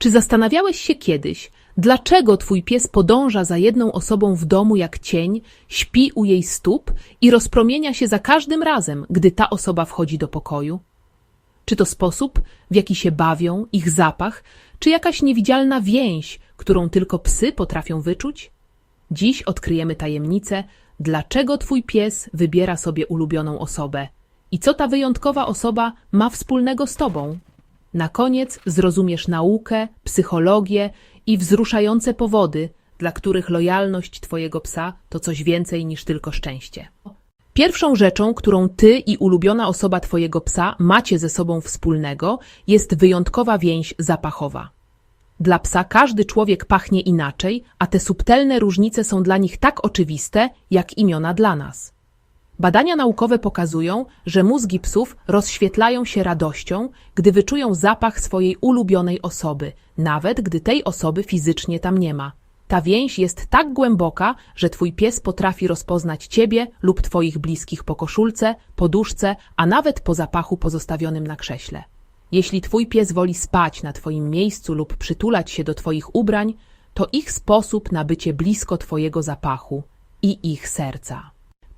Czy zastanawiałeś się kiedyś, dlaczego twój pies podąża za jedną osobą w domu jak cień, śpi u jej stóp i rozpromienia się za każdym razem, gdy ta osoba wchodzi do pokoju? Czy to sposób, w jaki się bawią, ich zapach, czy jakaś niewidzialna więź, którą tylko psy potrafią wyczuć? Dziś odkryjemy tajemnicę, dlaczego twój pies wybiera sobie ulubioną osobę i co ta wyjątkowa osoba ma wspólnego z tobą. Na koniec zrozumiesz naukę, psychologię i wzruszające powody, dla których lojalność twojego psa to coś więcej niż tylko szczęście. Pierwszą rzeczą, którą ty i ulubiona osoba twojego psa macie ze sobą wspólnego, jest wyjątkowa więź zapachowa. Dla psa każdy człowiek pachnie inaczej, a te subtelne różnice są dla nich tak oczywiste, jak imiona dla nas. Badania naukowe pokazują, że mózgi psów rozświetlają się radością, gdy wyczują zapach swojej ulubionej osoby, nawet gdy tej osoby fizycznie tam nie ma. Ta więź jest tak głęboka, że twój pies potrafi rozpoznać ciebie lub twoich bliskich po koszulce, poduszce, a nawet po zapachu pozostawionym na krześle. Jeśli twój pies woli spać na twoim miejscu lub przytulać się do twoich ubrań, to ich sposób na bycie blisko twojego zapachu i ich serca.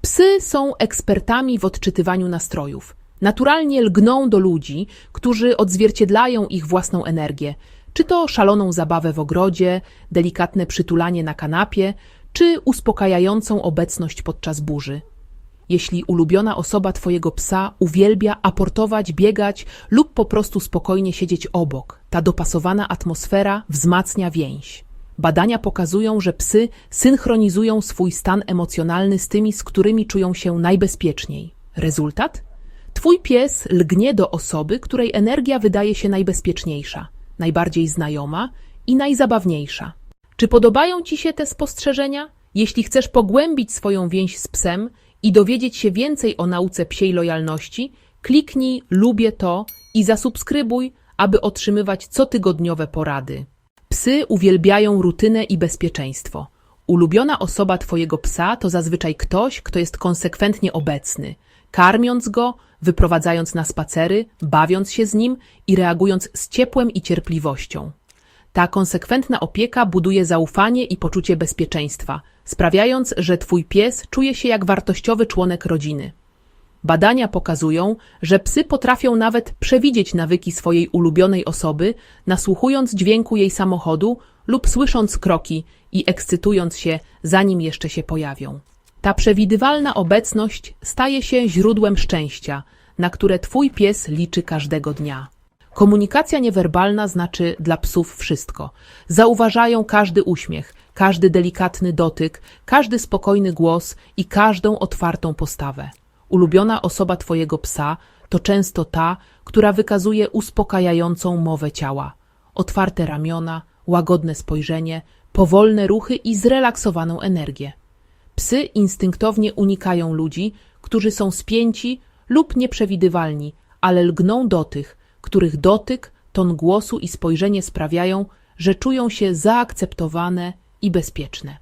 Psy są ekspertami w odczytywaniu nastrojów. Naturalnie lgną do ludzi, którzy odzwierciedlają ich własną energię, czy to szaloną zabawę w ogrodzie, delikatne przytulanie na kanapie, czy uspokajającą obecność podczas burzy. Jeśli ulubiona osoba twojego psa uwielbia aportować, biegać lub po prostu spokojnie siedzieć obok, ta dopasowana atmosfera wzmacnia więź. Badania pokazują, że psy synchronizują swój stan emocjonalny z tymi, z którymi czują się najbezpieczniej. Rezultat? Twój pies lgnie do osoby, której energia wydaje się najbezpieczniejsza, najbardziej znajoma i najzabawniejsza. Czy podobają Ci się te spostrzeżenia? Jeśli chcesz pogłębić swoją więź z psem i dowiedzieć się więcej o nauce psiej lojalności, kliknij lubię to i zasubskrybuj, aby otrzymywać cotygodniowe porady. Psy uwielbiają rutynę i bezpieczeństwo. Ulubiona osoba Twojego psa to zazwyczaj ktoś, kto jest konsekwentnie obecny, karmiąc go, wyprowadzając na spacery, bawiąc się z nim i reagując z ciepłem i cierpliwością. Ta konsekwentna opieka buduje zaufanie i poczucie bezpieczeństwa, sprawiając, że Twój pies czuje się jak wartościowy członek rodziny. Badania pokazują, że psy potrafią nawet przewidzieć nawyki swojej ulubionej osoby, nasłuchując dźwięku jej samochodu lub słysząc kroki i ekscytując się, zanim jeszcze się pojawią. Ta przewidywalna obecność staje się źródłem szczęścia, na które twój pies liczy każdego dnia. Komunikacja niewerbalna znaczy dla psów wszystko. Zauważają każdy uśmiech, każdy delikatny dotyk, każdy spokojny głos i każdą otwartą postawę. Ulubiona osoba Twojego psa to często ta, która wykazuje uspokajającą mowę ciała. Otwarte ramiona, łagodne spojrzenie, powolne ruchy i zrelaksowaną energię. Psy instynktownie unikają ludzi, którzy są spięci lub nieprzewidywalni, ale lgną do tych, których dotyk, ton głosu i spojrzenie sprawiają, że czują się zaakceptowane i bezpieczne.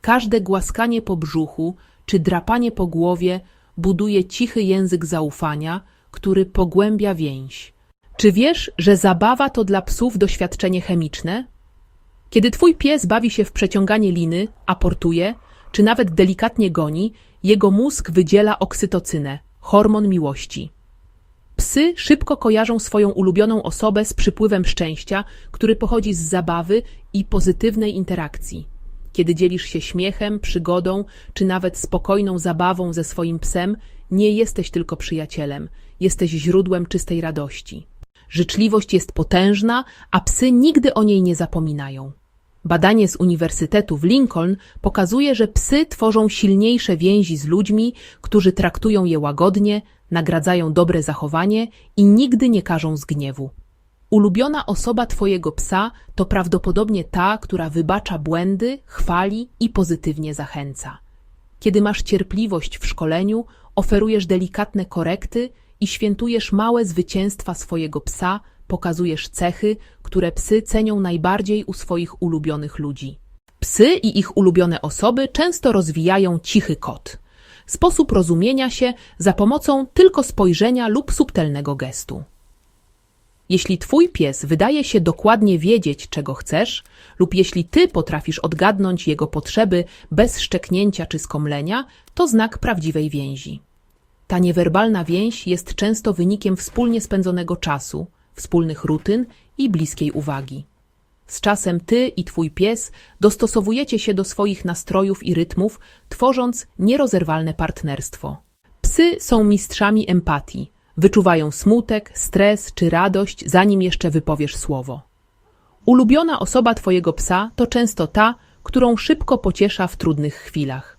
Każde głaskanie po brzuchu czy drapanie po głowie buduje cichy język zaufania, który pogłębia więź. Czy wiesz, że zabawa to dla psów doświadczenie chemiczne? Kiedy twój pies bawi się w przeciąganie liny, aportuje, czy nawet delikatnie goni, jego mózg wydziela oksytocynę, hormon miłości. Psy szybko kojarzą swoją ulubioną osobę z przypływem szczęścia, który pochodzi z zabawy i pozytywnej interakcji. Kiedy dzielisz się śmiechem, przygodą, czy nawet spokojną zabawą ze swoim psem, nie jesteś tylko przyjacielem, jesteś źródłem czystej radości. Życzliwość jest potężna, a psy nigdy o niej nie zapominają. Badanie z Uniwersytetu w Lincoln pokazuje, że psy tworzą silniejsze więzi z ludźmi, którzy traktują je łagodnie, nagradzają dobre zachowanie i nigdy nie karzą z gniewu. Ulubiona osoba Twojego psa to prawdopodobnie ta, która wybacza błędy, chwali i pozytywnie zachęca. Kiedy masz cierpliwość w szkoleniu, oferujesz delikatne korekty i świętujesz małe zwycięstwa swojego psa, pokazujesz cechy, które psy cenią najbardziej u swoich ulubionych ludzi. Psy i ich ulubione osoby często rozwijają cichy kot. Sposób rozumienia się za pomocą tylko spojrzenia lub subtelnego gestu. Jeśli twój pies wydaje się dokładnie wiedzieć, czego chcesz, lub jeśli ty potrafisz odgadnąć jego potrzeby bez szczeknięcia czy skomlenia, to znak prawdziwej więzi. Ta niewerbalna więź jest często wynikiem wspólnie spędzonego czasu, wspólnych rutyn i bliskiej uwagi. Z czasem ty i twój pies dostosowujecie się do swoich nastrojów i rytmów, tworząc nierozerwalne partnerstwo. Psy są mistrzami empatii. Wyczuwają smutek, stres czy radość, zanim jeszcze wypowiesz słowo. Ulubiona osoba twojego psa to często ta, którą szybko pociesza w trudnych chwilach.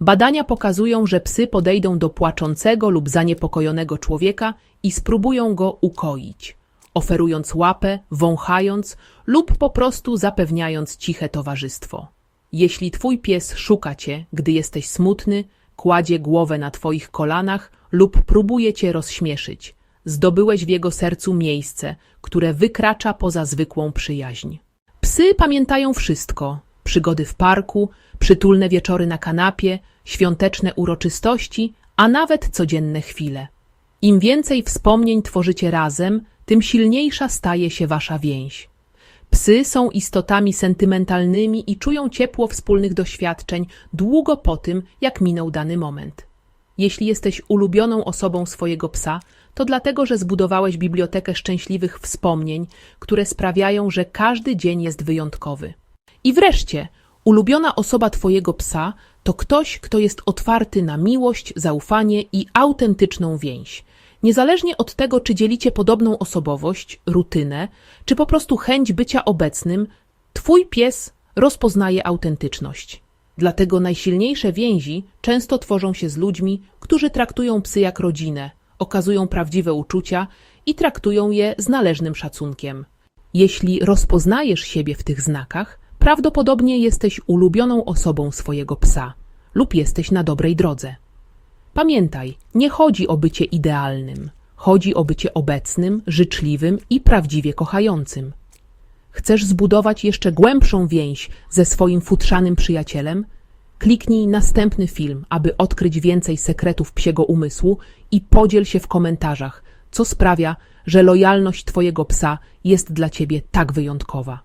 Badania pokazują, że psy podejdą do płaczącego lub zaniepokojonego człowieka i spróbują go ukoić, oferując łapę, wąchając lub po prostu zapewniając ciche towarzystwo. Jeśli twój pies szuka cię, gdy jesteś smutny, kładzie głowę na twoich kolanach lub próbuje cię rozśmieszyć, zdobyłeś w jego sercu miejsce, które wykracza poza zwykłą przyjaźń. Psy pamiętają wszystko: przygody w parku, przytulne wieczory na kanapie, świąteczne uroczystości, a nawet codzienne chwile. Im więcej wspomnień tworzycie razem, tym silniejsza staje się wasza więź. Psy są istotami sentymentalnymi i czują ciepło wspólnych doświadczeń długo po tym, jak minął dany moment. Jeśli jesteś ulubioną osobą swojego psa, to dlatego, że zbudowałeś bibliotekę szczęśliwych wspomnień, które sprawiają, że każdy dzień jest wyjątkowy. I wreszcie, ulubiona osoba Twojego psa to ktoś, kto jest otwarty na miłość, zaufanie i autentyczną więź. Niezależnie od tego, czy dzielicie podobną osobowość, rutynę, czy po prostu chęć bycia obecnym, Twój pies rozpoznaje autentyczność. Dlatego najsilniejsze więzi często tworzą się z ludźmi, którzy traktują psy jak rodzinę, okazują prawdziwe uczucia i traktują je z należnym szacunkiem. Jeśli rozpoznajesz siebie w tych znakach, prawdopodobnie jesteś ulubioną osobą swojego psa lub jesteś na dobrej drodze. Pamiętaj, nie chodzi o bycie idealnym, chodzi o bycie obecnym, życzliwym i prawdziwie kochającym. Chcesz zbudować jeszcze głębszą więź ze swoim futrzanym przyjacielem? Kliknij następny film, aby odkryć więcej sekretów psiego umysłu i podziel się w komentarzach, co sprawia, że lojalność Twojego psa jest dla Ciebie tak wyjątkowa.